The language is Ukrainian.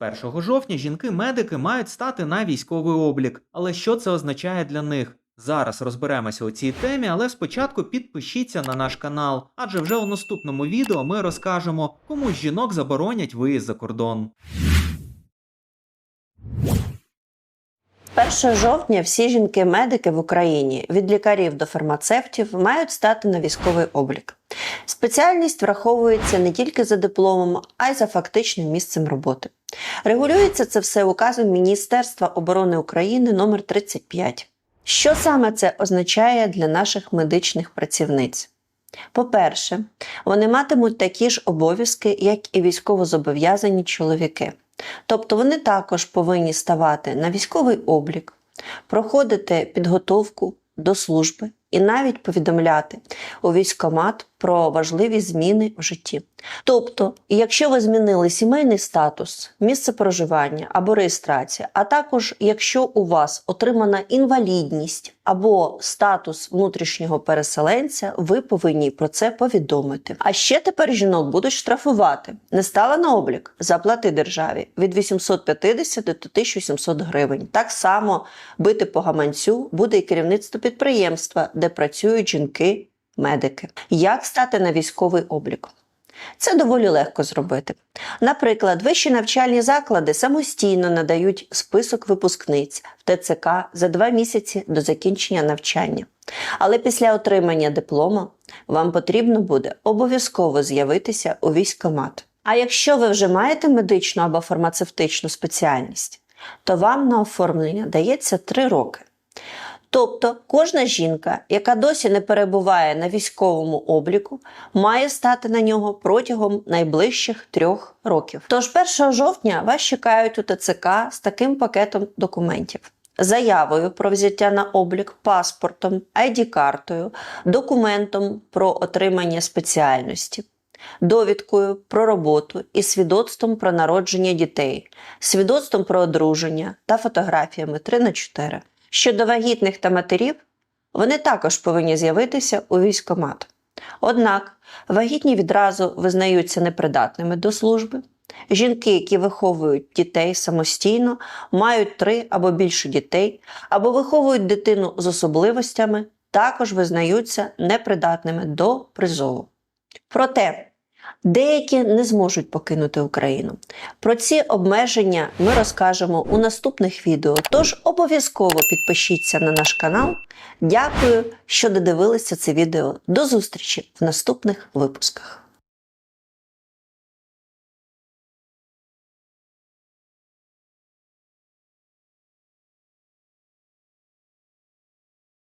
1 жовтня жінки-медики мають стати на військовий облік. Але що це означає для них? Зараз розберемося у цій темі, але спочатку підпишіться на наш канал, адже вже у наступному відео ми розкажемо, кому жінок заборонять виїзд за кордон. 1 жовтня всі жінки-медики в Україні від лікарів до фармацевтів мають стати на військовий облік. Спеціальність враховується не тільки за дипломом, а й за фактичним місцем роботи. Регулюється це все указом Міністерства оборони України номер 35. Що саме це означає для наших медичних працівниць? По-перше, вони матимуть такі ж обов'язки, як і військовозобов'язані чоловіки. Тобто вони також повинні ставати на військовий облік, проходити підготовку до служби і навіть повідомляти у військкомат про важливі зміни в житті. Тобто, якщо ви змінили сімейний статус, місце проживання або реєстрація, а також якщо у вас отримана інвалідність або статус внутрішнього переселенця, ви повинні про це повідомити. А ще тепер жінок будуть штрафувати. Не стала на облік, заплати державі від 850 до 1700 гривень. Так само бити по гаманцю буде і керівництво підприємства, де працюють жінки. Медики. Як стати на військовий облік? Це доволі легко зробити. Наприклад, вищі навчальні заклади самостійно надають список випускниць в ТЦК за два місяці до закінчення навчання. Але після отримання диплома вам потрібно буде обов'язково з'явитися у військкомат. А якщо ви вже маєте медичну або фармацевтичну спеціальність, то вам на оформлення дається 3 роки. Тобто кожна жінка, яка досі не перебуває на військовому обліку, має стати на нього протягом найближчих трьох років. Тож 1 жовтня вас чекають у ТЦК з таким пакетом документів. Заявою про взяття на облік, паспортом, ID-картою, документом про отримання спеціальності, довідкою про роботу і свідоцтвом про народження дітей, свідоцтвом про одруження та фотографіями 3 на 4 Щодо вагітних та матерів, вони також повинні з'явитися у військкомат. Однак вагітні відразу визнаються непридатними до служби. Жінки, які виховують дітей самостійно, мають три або більше дітей, або виховують дитину з особливостями, також визнаються непридатними до призову. Проте деякі не зможуть покинути Україну. Про ці обмеження ми розкажемо у наступних відео, тож обов'язково підпишіться на наш канал. Дякую, що додивилися це відео. До зустрічі в наступних випусках.